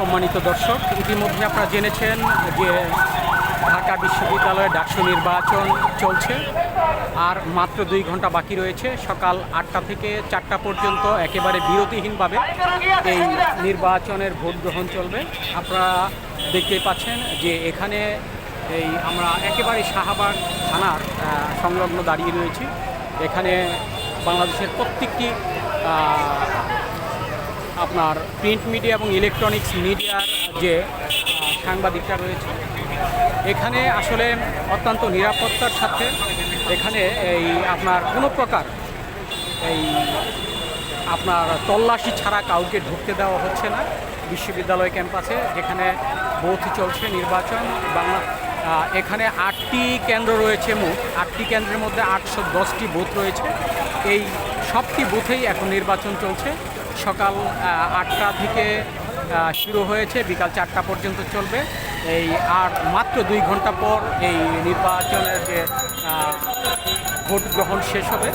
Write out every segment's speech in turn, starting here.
সম্মানিত দর্শক, ইতিমধ্যে আপনারা জেনেছেন যে ঢাকা বিশ্ববিদ্যালয়ে ডাকসু নির্বাচন চলছে, আর মাত্র দুই ঘণ্টা বাকি রয়েছে, সকাল আটটা থেকে চারটা পর্যন্ত একেবারে বিরতিহীনভাবে এই নির্বাচনের ভোট গ্রহণ চলবে। আপনারা দেখতেই পাচ্ছেন যে এখানে এই আমরা একেবারে শাহবাগ থানার সংলগ্ন দাঁড়িয়ে রয়েছি। এখানে বাংলাদেশের প্রত্যেকটি আপনার প্রিন্ট মিডিয়া এবং ইলেকট্রনিক্স মিডিয়ার যে সাংবাদিকরা রয়েছে এখানে আসলে অত্যন্ত নিরাপত্তার সাথে এখানে এই আপনার কোনো প্রকার এই আপনার তল্লাশি ছাড়া কাউকে ঢুকতে দেওয়া হচ্ছে না। বিশ্ববিদ্যালয় ক্যাম্পাসে যেখানে বুথ চলছে নির্বাচন। বাংলা এখানে আটটি কেন্দ্র রয়েছে মোট। আটটি কেন্দ্রের মধ্যে আটশো দশটি বুথ রয়েছে। এই সবটি বুথেই এখন নির্বাচন চলছে। সকাল আটটা থেকে শুরু হয়েছে। বিকাল চারটা পর্যন্ত চলবে। এই আর মাত্র দুই ঘণ্টা পর এই নির্বাচনের যে ভোট গ্রহণ শেষ হবে।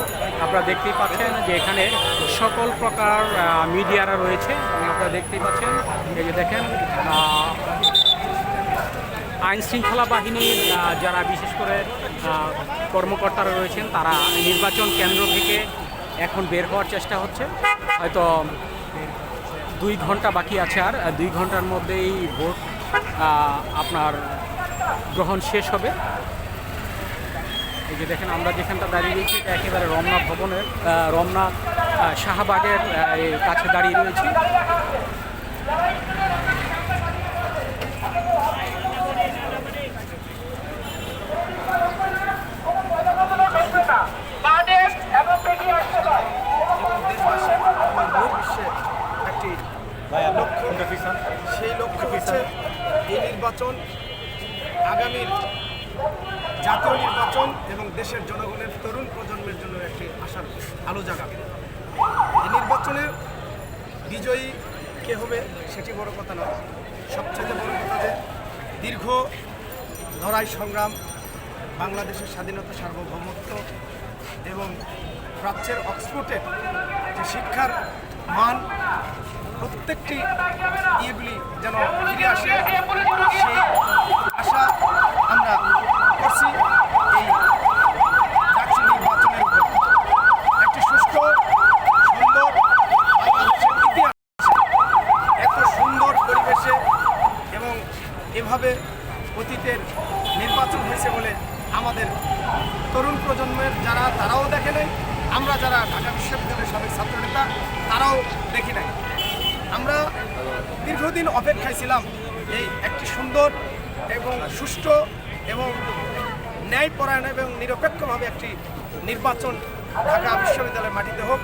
আপনারা দেখতেই পাচ্ছেন যে এখানে সকল প্রকার মিডিয়ারা রয়েছে। আপনারা দেখতেই পাচ্ছেন, এই যে দেখেন আইন শৃঙ্খলা বাহিনীর যারা বিশেষ করে কর্মকর্তারা রয়েছেন, তারা নির্বাচন কেন্দ্র থেকে এখন বের হওয়ার চেষ্টা হচ্ছে। হয়তো দুই ঘণ্টা বাকি আছে আর দুই ঘণ্টার মধ্যেই ভোট আপনার গ্রহণ শেষ হবে। এই যে দেখেন, আমরা যেখানটা দাঁড়িয়ে রয়েছি, এটা একেবারে রমনা ভবনের রমনা শাহবাগের কাছে দাঁড়িয়ে রয়েছি বাদেশ এবং বেরিয়ে আসতে পারে দেশবাসী এবং পুরো বিশ্বে একটি লক্ষ্য সেই লক্ষ্য হচ্ছে এই নির্বাচন আগামীর জাতীয় নির্বাচন এবং দেশের জনগণের তরুণ প্রজন্মের জন্য একটি আশার আলো জাগাবে। এই নির্বাচনে বিজয়ী কে হবে সেটি বড় কথা নয়। সবচেয়ে বড় কথা যে দীর্ঘ লড়াই সংগ্রাম, বাংলাদেশের স্বাধীনতা সার্বভৌমত্ব এবং প্রাচ্যের অক্সফোর্ডের যে শিক্ষার মান প্রত্যেকটি ইয়েগুলি যেন ফিরে আসে, সেই আশা আমরা করছি এই ডাকসু নির্বাচনের একটি সুষ্ঠু, সুন্দর এত সুন্দর পরিবেশে এবং এভাবে অতীতের নির্বাচন হয়েছে বলে আমাদের তরুণ প্রজন্মের যারা, তারাও দেখে নাই। আমরা যারা ঢাকা বিশ্ববিদ্যালয়ের সাবেক ছাত্রনেতা, তারাও দেখি নাই। দীর্ঘদিন অপেক্ষায় ছিলাম এই একটি সুন্দর এবং সুষ্ঠু এবং ন্যায়পরায়ণ এবং নিরপেক্ষভাবে একটি নির্বাচন ঢাকা বিশ্ববিদ্যালয়ের মাটিতে হোক।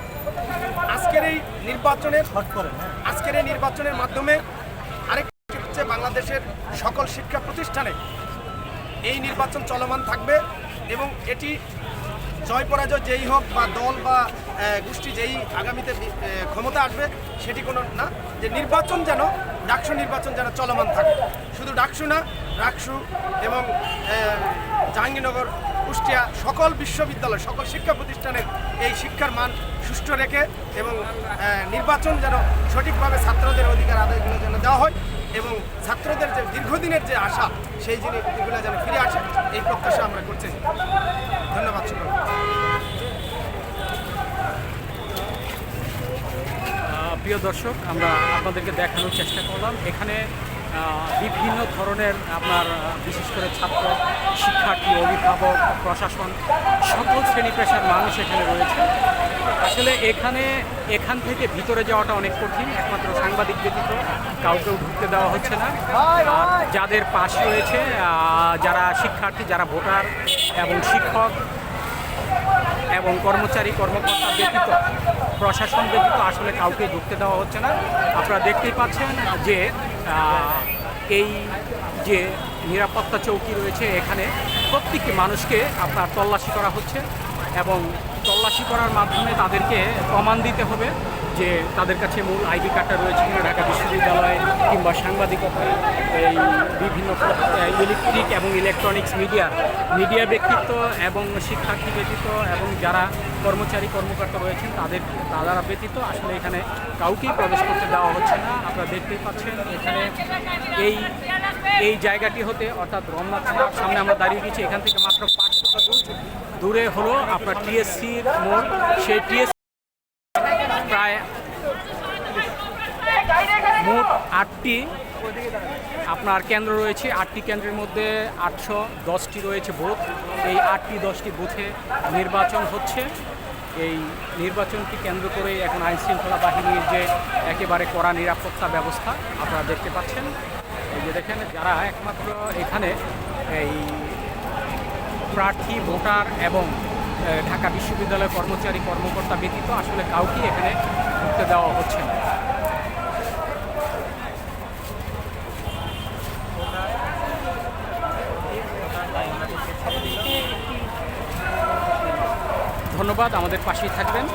আজকের এই নির্বাচনের আজকের এই নির্বাচনের মাধ্যমে আরেকটি হচ্ছে বাংলাদেশের সকল শিক্ষা প্রতিষ্ঠানে এই নির্বাচন চলমান থাকবে এবং এটি জয় পরাজয় যেই হোক বা দল বা গোষ্ঠী যেই আগামীতে ক্ষমতা আসবে, সেটি কোনো না, যে নির্বাচন যেন, ডাকসু নির্বাচন যেন চলমান থাকে। শুধু ডাকসু না, রাকসু এবং জাহাঙ্গীরনগর, কুষ্টিয়া সকল বিশ্ববিদ্যালয়, সকল শিক্ষা প্রতিষ্ঠানের এই শিক্ষার মান সুষ্ঠু রেখে এবং নির্বাচন যেন সঠিকভাবে ছাত্রদের অধিকার আদায়গুলো যেন দেওয়া হয় এবং ছাত্রদের যে দীর্ঘদিনের যে আশা, সেই জিনিসগুলো যেন ফিরে আসে, এই প্রত্যাশা আমরা করছি। ধন্যবাদ সকলকে। প্রিয় দর্শক আমরা আপনাদেরকে দেখানোর চেষ্টা করলাম। এখানে বিভিন্ন ধরনের আপনার বিশেষ করে ছাত্র শিক্ষার্থী অভিভাবক প্রশাসন সকল শ্রেণি পেশার মানুষ এখানে রয়েছে। আসলে এখানে এখান থেকে ভিতরে যাওয়াটা অনেক কঠিন একমাত্র সাংবাদিক ব্যতীত কাউকেও ঢুকতে দেওয়া হচ্ছে না। যাদের পাশ রয়েছে যারা শিক্ষার্থী যারা ভোটার এবং শিক্ষক এবং কর্মচারী, কর্মকর্তা ব্যতীত, প্রশাসন ব্যতীত আসলে কাউকে ঢুকতে দেওয়া হচ্ছে না। আপনারা দেখতেই পাচ্ছেন যে এই যে নিরাপত্তা চৌকি রয়েছে এখানে প্রত্যেকটি মানুষকে আপনার তল্লাশি করা হচ্ছে এবং তল্লাশি করার মাধ্যমে তাদেরকে প্রমাণ দিতে হবে যে তাদের কাছে মূল আইডি কার্ডটা রয়েছে কিনা ঢাকা বিশ্ববিদ্যালয়ে কিংবা সাংবাদিকতায় এই বিভিন্ন ইলেকট্রিক এবং ইলেকট্রনিক্স মিডিয়া মিডিয়া ব্যক্তিত্ব এবং শিক্ষার্থী ব্যতীত এবং যারা কর্মচারী, কর্মকর্তা রয়েছেন তাদের, তারা ব্যতীত আসলে এখানে কাউকেই প্রবেশ করতে দেওয়া হচ্ছে না। আপনারা দেখতেই পাচ্ছেন এখানে এই এই জায়গাটি হতে অর্থাৎ রমনা থানার সামনে আমরা দাঁড়িয়ে গেছি। এখান থেকে মাত্র পাঁচশো দূর। দূরে হলো আপনার টিএসসির মোড়। সেই টিএসসি প্রায় মোট আটটি আপনার কেন্দ্র রয়েছে। আটটি কেন্দ্রের মধ্যে আটশো দশটি রয়েছে বুথ। এই আটটি দশটি বুথে নির্বাচন হচ্ছে। এই নির্বাচনকে কেন্দ্র করে এখন আইন শৃঙ্খলা বাহিনীর যে একেবারে কড়া নিরাপত্তা ব্যবস্থা, আপনারা দেখতে পাচ্ছেন। এই যে দেখেন, যারা একমাত্র এখানে এই প্রার্থী, ভোটার এবং ঢাকা বিশ্ববিদ্যালয়ের কর্মচারী, কর্মকর্তা ব্যতীত আসলে কাউকে এখানে ঢুকতে দেওয়া হচ্ছে না। ধন্যবাদ, আমাদের পাশেই থাকবেন।